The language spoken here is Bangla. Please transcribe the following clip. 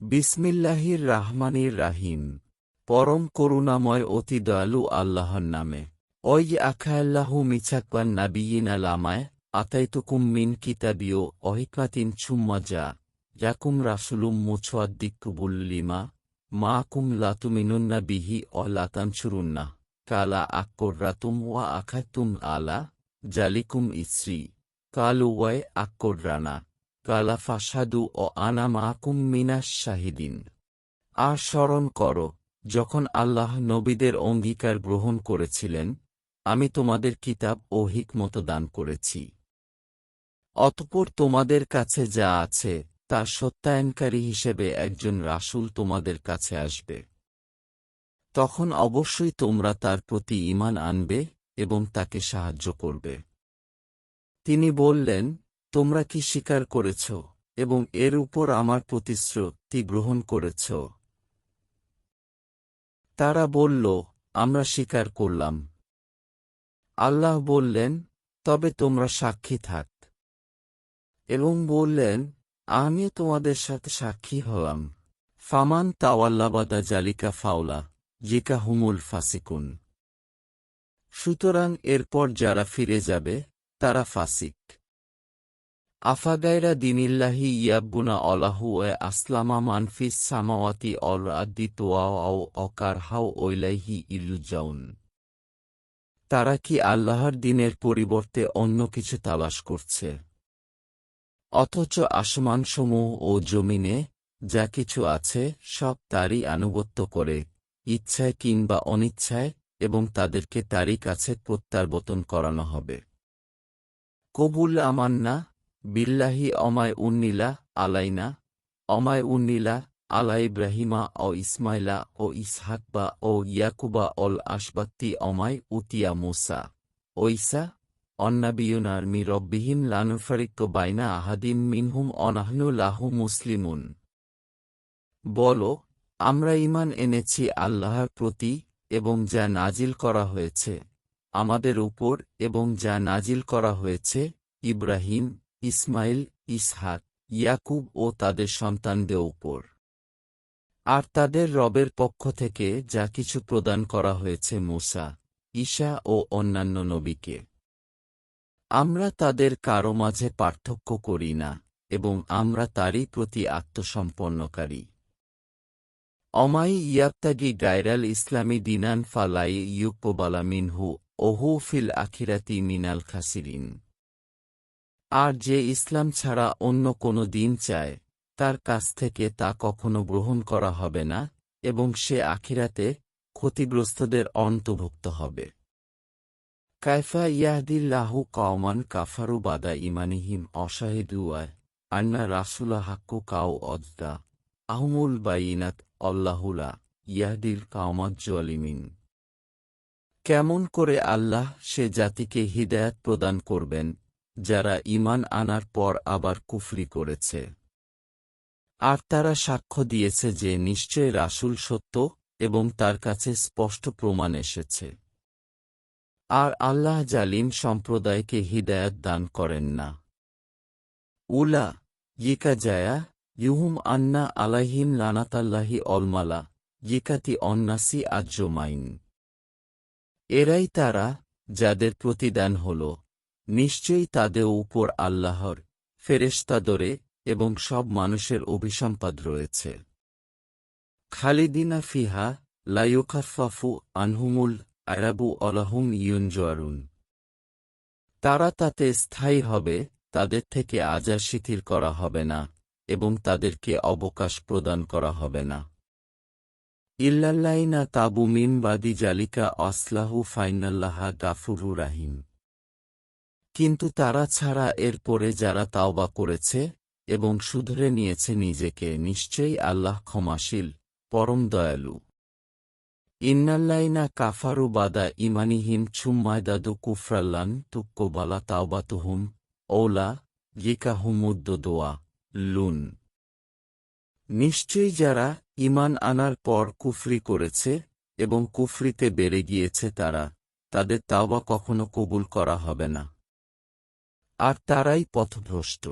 বিসমিল্লাহির রাহমানির রাহিম পরম করুণাময় অতি দয়ালু আল্লাহর নামে। ওই আখায়াল্লাহু মিছাকবান নাবিয়িনা লামায়, আতাইতুকুম মিন কিতাবিও অহিকাতিন ছুম্মাজা ইয়াকুম রাসুলুম মুছোয়াদ্দিকুবুল লিমা। মা কুম লাতুমিনুন্না বিহি লাতানসুরুন্না কালা আক্কররাতুম ওয়া আখাতুম আলা। জালিকুম ইসরি। কালু ওয়াই আক্কররানা। কালা ফাসাদু ও আনা মাকুম মিনাস শাহিদিন। আর স্মরণ কর, যখন আল্লাহ নবীদের অঙ্গীকার গ্রহণ করেছিলেন, আমি তোমাদের কিতাব ও হিকমত দান করেছি। অতপর তোমাদের কাছে যা আছে, তা সত্যায়নকারী হিসেবে একজন রাসূল তোমাদের কাছে আসবে। তখন অবশ্যই তোমরা তার প্রতি ঈমান আনবে এবং তাকে সাহায্য করবে। তিনি বললেন তোমরা কি স্বীকার করেছ এবং এর উপর আমার প্রতিশ্রুতি গ্রহণ করেছ? তারা বলল, আমরা স্বীকার করলাম। আল্লাহ বললেন, তবে তোমরা সাক্ষী থাক। এবং বললেন আমি তোমাদের সাথে সাক্ষী হলাম। ফামান তাওয়াল্লাবাদা জালিকা ফাওলা, জিকা হুমুল ফাসিকুন। সুতরাং এরপর যারা ফিরে যাবে, তারা ফাসিক। আফাগাইরা দিনিল্লাহি ইয়াব্বুনা অলাহু এ আসলামা মানফিস সামাওয়াতি অল আদি তোয়াও অকার হাও ওইলাইহি ইলুজাউন তারা কি আল্লাহর দিনের পরিবর্তে অন্য কিছু তালাশ করছে? অথচ আসমানসমূহ ও জমিনে যা কিছু আছে সব তারই আনুগত্য করে, ইচ্ছায় কিংবা অনিচ্ছায়, এবং তাদেরকে তারই কাছে প্রত্যাবর্তন করানো হবে। কবুল আমান্না বিল্লাহি অমায় উন্নীলা আলাইনা অমায় উন্নীলা আলা ইব্রাহিমা ও ইসমাইলা ও ইসহাকবা ও ইয়াকুবা অল আসবাত্তি অমায় উতিয়া মুসা ঐসা অন্নাবিয়ুনার মি রব্বিহিম লানুফারিক্য বাইনা আহাদিম মিনহুম অনাহনু লাহু মুসলিমুন বল আমরা ইমান এনেছি আল্লাহর প্রতি এবং যা নাজিল করা হয়েছে। আমাদের উপর এবং যা নাজিল করা হয়েছে, ইব্রাহিম ইসমাইল, ইসহাক, ইয়াকুব ও তাদের সন্তানদের উপর। আর তাদের রবের পক্ষ থেকে যা কিছু প্রদান করা হয়েছে মুসা, ঈশা ও অন্যান্য নবীকে। আমরা তাদের কারও মাঝে পার্থক্য করি না এবং আমরা তারই প্রতি আত্মসম্পন্নকারী। অমাই ইয়াত্তাগি গায়রাল ইসলামী দিনান ফালাই ইউকোবালা মিনহু ওহু ফিল আখিরাতি মিনাল খাসিরিন। আর যে ইসলাম ছাড়া অন্য কোনো দিন চায়, তার কাছ থেকে তা কখনো গ্রহণ করা হবে না, এবং সে আখিরাতে ক্ষতিগ্রস্তদের অন্তর্ভুক্ত হবে। কায়ফা ইয়াহদিল্লাহু কওমান কাফারু বাদা ইমানিহিম অশাহিদুয়ায় আন্না রাসুলা হাক্কু কাউ অদ্দা, আহমুল বাইনাত অল্লাহুলা ইয়াহদিল কাউমাত জলিমিন। কেমন করে আল্লাহ সে জাতিকে হিদায়াত প্রদান করবেন যারা ইমান আনার পর আবার কুফরি করেছে। আর তারা সাক্ষ্য দিয়েছে যে নিশ্চয় রাসুল সত্য এবং তার কাছে স্পষ্ট প্রমাণ এসেছে। আর আল্লাহ জালিম সম্প্রদায়কে হিদায়াত দান করেন না। উলা ইকা জায়া ইহুম আন্না আলাহিম লানাতাল্লাহি অলমালা ইকাতি অন্নাসি আজ্জমাইন এরাই তারা যাদের প্রতিদান হল। নিশ্চয়ই তাদের উপর আল্লাহর ফেরেস্তাদরে এবং সব মানুষের অভিসম্পাদ রয়েছে। খালিদিনা ফিহা লাইকাফাফু আনহুমুল আরাবু অলাহুম ইউনজোয়ারুন তারা তাতে স্থায়ী হবে, তাদের থেকে আজার শিথিল করা হবে না এবং তাদেরকে অবকাশ প্রদান করা হবে না। ইল্লাল্লাইনা তাবু মিন বাদি জালিকা অসলাহু ফাইনাল্লাহা গাফুরু রাহিম। কিন্তু তারা ছাড়া এর পরে যারা তাওবা করেছে এবং শুধরে নিয়েছে নিজেকে নিশ্চয়ই আল্লাহ ক্ষমাশীল, পরম দয়ালু। ইন্নাল্লাইনা কাফারু বাদা ইমানিহিম ছুম্মায়দাদু কুফরাল্লান তুক্কোবালা তাওবাতুহুম ওলা দোয়া লুন। নিশ্চয়ই যারা ইমান আনার পর কুফরি করেছে এবং কুফরিতে বেড়ে গিয়েছে তারা, তাদের তাওবা কখনো কবুল করা হবে না। আর তারাই পথভ্রষ্ট।